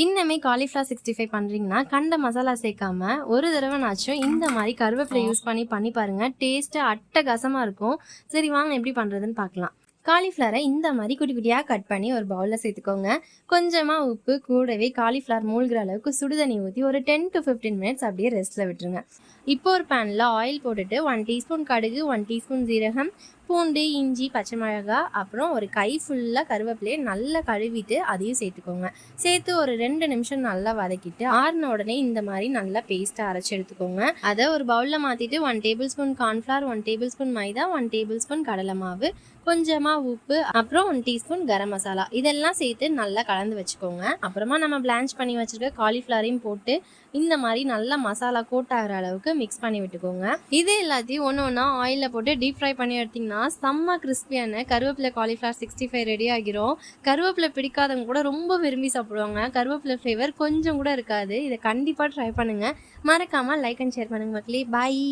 இன்னமே cauliflower sixty five பண்ணுறீங்கன்னா கண்ட மசாலா சேர்க்காம ஒரு தடவைனாச்சும் இந்த மாதிரி கருவேப்பிலை யூஸ் பண்ணி பண்ணி பாருங்கள் டேஸ்ட்டு அட்டகாசமாக இருக்கும். சரி வாங்க எப்படி பண்ணுறதுன்னு பார்க்கலாம். காலிஃப்ளவரை இந்த மாதிரி குட்டி குட்டியாக கட் பண்ணி ஒரு பவுலில் சேர்த்துக்கோங்க. கொஞ்சமாக உப்பு கூடவே காலிஃப்ளவர் மூழ்கிற அளவுக்கு சுடுதண்ணி ஊற்றி ஒரு டென் டு ஃபிஃப்டீன் மினிட்ஸ் அப்படியே ரெஸ்ட்டில் விட்டுருங்க. இப்போ ஒரு பேனில் ஆயில் போட்டுட்டு ஒன் டீஸ்பூன் கடுகு ஒன் டீஸ்பூன் ஜீரகம் பூண்டு இஞ்சி பச்சை மிளகாய் அப்புறம் ஒரு கை ஃபுல்லாக கருவேப்பிலையை நல்லா கழுவிட்டு அதையும் சேர்த்துக்கோங்க. சேர்த்து ஒரு ரெண்டு நிமிஷம் நல்லா வதக்கிட்டு ஆறின உடனே இந்த மாதிரி நல்லா பேஸ்ட்டாக அரைச்சி எடுத்துக்கோங்க. அதை ஒரு பவுலில் மாற்றிட்டு one tablespoon cornflour one tablespoon மைதா ஒன் டேபிள் ஸ்பூன் கடலை மாவு கொஞ்சமாக உப்பு அப்புறம் ஒன் டீஸ்பூன் கரம் மசாலா. இதெல்லாம் சேர்த்து நல்லா கலந்து வச்சுக்கோங்க. அப்புறமா நம்ம பிளான்ச் பண்ணி வச்சுருக்க காலிஃப்ளவரையும் போட்டு இந்த மாதிரி நல்லா மசாலா கோட் ஆகிற அளவுக்கு மிக்ஸ் பண்ணி விட்டுக்கோங்க. இது எல்லாத்தையும் ஒன்று ஒன்றா ஆயிலில் போட்டு டீப் ஃப்ரை பண்ணி எடுத்திங்கன்னா செம்ம கிறிஸ்பியான கருவேப்பிலை காலிஃப்ளவர் சிக்ஸ்டி ஃபைவ் ரெடி ஆகிரும். கருவேப்பிலை பிடிக்காதவங்க கூட ரொம்ப விரும்பி சாப்பிடுவாங்க. கருவேப்பிலை ஃப்ளேவர் கொஞ்சம் கூட இருக்காது. இதை கண்டிப்பாக ட்ரை பண்ணுங்கள் மறக்காமல் லைக் அண்ட் ஷேர் பண்ணுங்கள் மக்களே. பாய்